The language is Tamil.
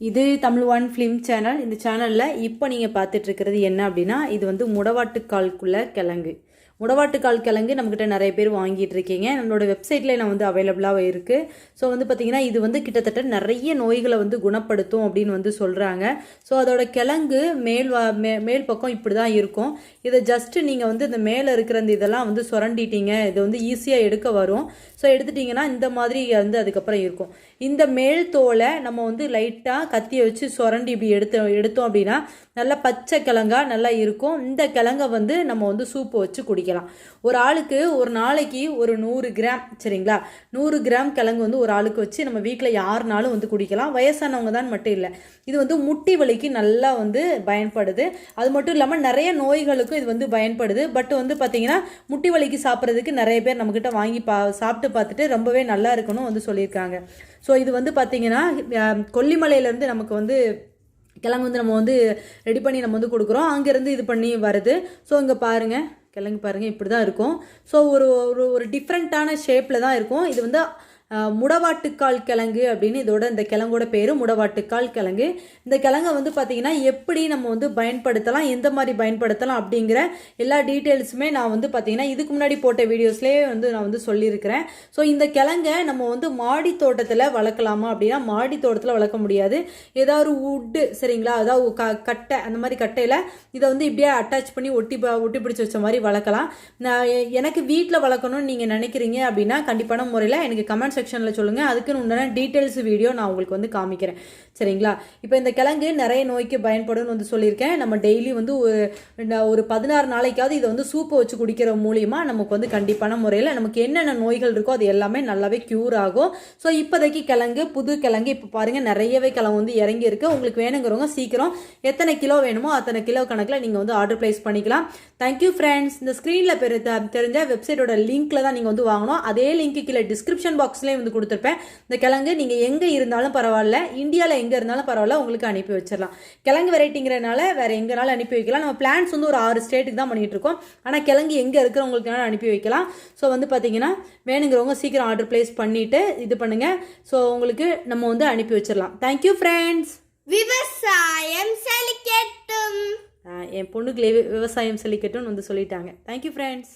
இது தமிழ் ஒன் ஃபிலிம் சேனல் இந்த சேனலில் இப்போ நீங்கள் பார்த்துட்ருக்கிறது என்ன அப்படின்னா இது வந்து முடவாட்டுக்கால்குள்ள கிழங்கு. முடவாட்டுக்கால் கிழங்கு நம்மக்கிட்ட நிறைய பேர் வாங்கிட்டு இருக்கீங்க நம்மளோட வெப்சைட்லேயே நான் வந்து அவைலபிளாக இருக்குது ஸோ வந்து பார்த்திங்கன்னா இது வந்து கிட்டத்தட்ட நிறைய நோய்களை வந்து குணப்படுத்தும் அப்படின்னு வந்து சொல்கிறாங்க ஸோ அதோட கிழங்கு மேல் வா மே மேல் பக்கம் இப்படி தான் இருக்கும். இதை ஜஸ்ட்டு நீங்கள் வந்து இந்த மேலே இருக்கிற இந்த இதெல்லாம் வந்து சுரண்டிட்டீங்க. இது வந்து ஈஸியாக எடுக்க வரும். ஸோ எடுத்துட்டிங்கன்னா இந்த மாதிரி வந்து அதுக்கப்புறம் இருக்கும். இந்த மேல் தோலை நம்ம வந்து லைட்டாக கத்தியை வச்சு சுரண்டி இப்படி எடுத்து எடுத்தோம் அப்படின்னா நல்லா பச்சை கிழங்கா நல்லா இருக்கும். இந்த கிழங்கை வந்து நம்ம வந்து சூப்பு வச்சு குடிக்கலாம். ஒரு ஆளுக்கு ஒரு நாளைக்கு ஒரு நூறு கிராம் சரிங்களா? நூறு கிராம் கிழங்கு வந்து ஒரு ஆளுக்கு வச்சு நம்ம வீட்டில் யாருனாலும் வந்து குடிக்கலாம். வயசானவங்க தான் மட்டும் இல்லை. இது வந்து முட்டி வலிக்கு நல்லா வந்து பயன்படுது. அது மட்டும் இல்லாமல் நிறைய நோய்களுக்கும் இது வந்து பயன்படுது. பட் வந்து பார்த்தீங்கன்னா முட்டி வலிக்கு சாப்பிட்றதுக்கு நிறைய பேர் நம்மக்கிட்ட வாங்கி பா சாப்பிட்டு பார்த்துட்டு ரொம்பவே நல்லா இருக்கணும் வந்து சொல்லியிருக்காங்க. ஸோ இது வந்து பார்த்தீங்கன்னா கொல்லிமலையிலேருந்து நமக்கு வந்து கிழங்கு வந்து நம்ம வந்து ரெடி பண்ணி நம்ம வந்து கொடுக்குறோம். அங்கேருந்து இது பண்ணி வருது. ஸோ இங்கே பாருங்கள் கிழங்கு பாருங்கள் இப்படி தான் இருக்கும். ஸோ ஒரு ஒரு ஒரு டிஃப்ரெண்ட்டான ஷேப்பில் தான் இருக்கும். இது வந்து முடவாட்டுக்கால் கிழங்கு அப்படின்னு இதோட இந்த கிழங்கோட பேர் முடவாட்டுக்கால் கிழங்கு. இந்த கிழங்கை வந்து பார்த்திங்கன்னா எப்படி நம்ம வந்து பயன்படுத்தலாம் எந்த மாதிரி பயன்படுத்தலாம் அப்படிங்கிற எல்லா டீட்டெயில்ஸுமே நான் வந்து பார்த்திங்கன்னா இதுக்கு முன்னாடி போட்ட வீடியோஸ்லேயே வந்து நான் வந்து சொல்லியிருக்கிறேன். ஸோ இந்த கிழங்கை நம்ம வந்து மாடி தோட்டத்தில் வளர்க்கலாமா அப்படின்னா மாடி தோட்டத்தில் வளர்க்க முடியாது. ஏதாவது உட்டு சரிங்களா? அதாவது க கட்டை அந்த மாதிரி கட்டையில் இதை வந்து இப்படியே அட்டாச் பண்ணி ஒட்டி ப- ஒட்டி பிடிச்சி வச்ச மாதிரி வளர்க்கலாம். நான் எனக்கு வீட்டில் வளர்க்கணும்னு நீங்கள் நினைக்கிறீங்க அப்படின்னா கண்டிப்பான முறையில் எனக்கு கமெண்ட்ஸ் செக்ஷனில் சொல்லுங்கள் அதுக்குன்னு உண்டான டீட்டெயில்ஸ் வீடியோ நான் உங்களுக்கு வந்து காமிக்கிறேன். சரிங்களா? இப்போ இந்த கிழங்கு நிறைய நோய்க்கு பயன்படும்னு வந்து சொல்லியிருக்கேன். நம்ம டெய்லி வந்து ஒரு ஒரு பதினாறு நாளைக்காவது இதை வந்து சூப்பை வச்சு குடிக்கிற மூலியமாக நமக்கு வந்து கண்டிப்பான முறையில் நமக்கு என்னென்ன நோய்கள் இருக்கோ அது எல்லாமே நல்லாவே க்யூர் ஆகும். ஸோ இப்போதைக்கு கிழங்கு புது கிழங்கு இப்போ பாருங்கள் நிறையவே கிழங்கு வந்து இறங்கி இருக்கு உங்களுக்கு வேணுங்கிறவங்க சீக்கிரம் எத்தனை கிலோ வேணுமோ அத்தனை கிலோ கணக்கில் நீங்கள் வந்து ஆர்டர் ப்ளேஸ் பண்ணிக்கலாம். தேங்க்யூ ஃப்ரெண்ட்ஸ் இந்த ஸ்க்ரீனில் தெரிஞ்ச வெப்சைட்டோட லிங்க்கில் தான் நீங்கள் வந்து வாங்கணும். அதே லிங்க்கு கீழே டிஸ்கிரிப்ஷன் பாக்ஸ்லேயே வந்து கொடுத்துருப்பேன். இந்த கிழங்கு நீங்கள் எங்கே இருந்தாலும் பரவாயில்ல இந்தியாவில் எங்கே இருந்தாலும் பரவாயில்ல உங்களுக்கு அனுப்பி வச்சிடலாம். கிழங்கு வெரைட்டிங்கிறனால வேறு எங்கேனாலும் அனுப்பி வைக்கலாம். நம்ம பிளான்ஸ் வந்து ஒரு ஆறு ஸ்டேட்டுக்கு தான் பண்ணிட்டு இருக்கோம். ஆனால் கிழங்கு எங்கே இருக்கிறவங்களுக்கு அனுப்பி வைக்கலாம். ஸோ வந்து பார்த்தீங்கன்னா வேணுங்கிறவங்க சீக்கிரம் ஆர்டர் ப்ளேஸ் பண்ணிவிட்டு இது பண்ணுங்கள் ஸோ உங்களுக்கு நம்ம வந்து அனுப்பி வச்சிடலாம். தேங்க்யூ ஃப்ரெண்ட்ஸ் விவசாயம் செழிக்கட்டும் என் பொண்ணுக்கு விவசாயம் செழிக்கட்டும்னு வந்து சொல்லிட்டாங்க. Thank you friends